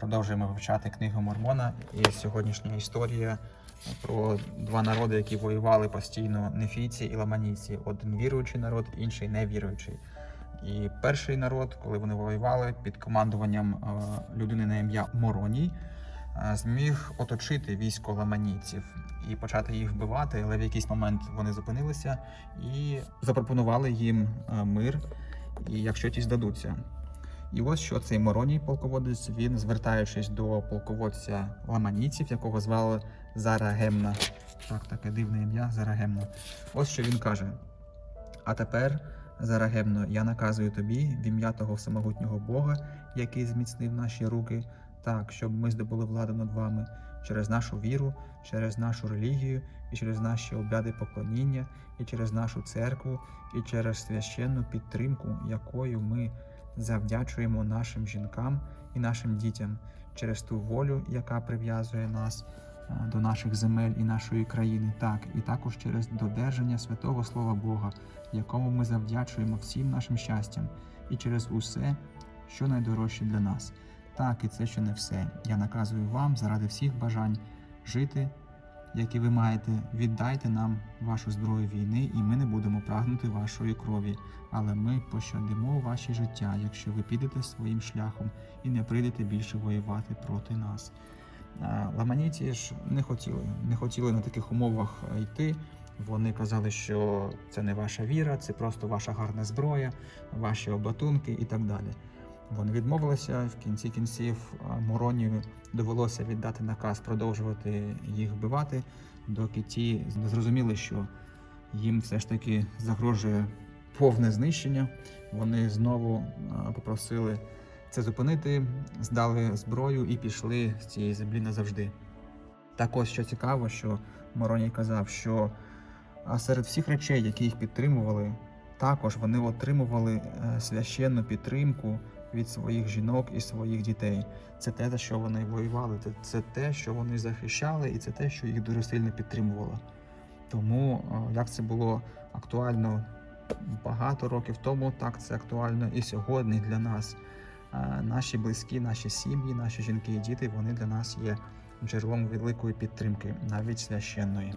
Продовжуємо вивчати книгу Мормона. І сьогоднішня історія про два народи, які воювали постійно нефійці і ламанійці. Один віруючий народ, інший невіруючий. І перший народ, коли вони воювали під командуванням е, людини на ім'я Мороній, е, зміг оточити військо ламанійців і почати їх вбивати. Але в якийсь момент вони зупинилися і запропонували їм е, мир, і якщо ті здадуться. І ось що цей Мороній полководець, він, звертаючись до полководця ламанійців, якого звали Зарагемна. Так, таке дивне ім'я Зарагемна. Ось що він каже: А тепер, Зарагемно, я наказую тобі в ім'я того всемогутнього Бога, який зміцнив наші руки, так, щоб ми здобули владу над вами через нашу віру, через нашу релігію, і через наші обряди поклоніння, і через нашу церкву, і через священну підтримку, якою ми завдячуємо нашим жінкам і нашим дітям через ту волю, яка прив'язує нас е, до наших земель і нашої країни, так і також через додержання святого Слова Бога, якому ми завдячуємо всім нашим щастям, і через усе, що найдорожче для нас. Так, і це ще не все. Я наказую вам заради всіх бажань жити, які ви маєте, віддайте нам вашу зброю війни, і ми не будемо прагнути вашої крові, але ми пощадимо ваші життя, якщо ви підете своїм шляхом і не прийдете більше воювати проти нас. Е, Ламанійці ж не хотіли, не хотіли на таких умовах е, йти. Вони казали, що це не ваша віра, це просто ваша гарна зброя, ваші обатунки і так далі. Вони відмовилися. В кінці кінців Моронію довелося віддати наказ продовжувати їх вбивати, доки ті зрозуміли, що їм все ж таки загрожує повне знищення. Вони знову попросили це зупинити, здали зброю і пішли з цієї землі назавжди. Так ось що цікаво, що Мороній казав, що серед всіх речей, які їх підтримували, також вони отримували е, священну підтримку від своїх жінок і своїх дітей. Це те, за що вони воювали, це, те, що вони захищали, і це те, що їх дуже сильно підтримувало. Тому е, як це було актуально багато років тому, так це актуально і сьогодні для нас. Е, Наші близькі, наші сім'ї, наші жінки і діти вони для нас є джерелом великої підтримки, навіть священної.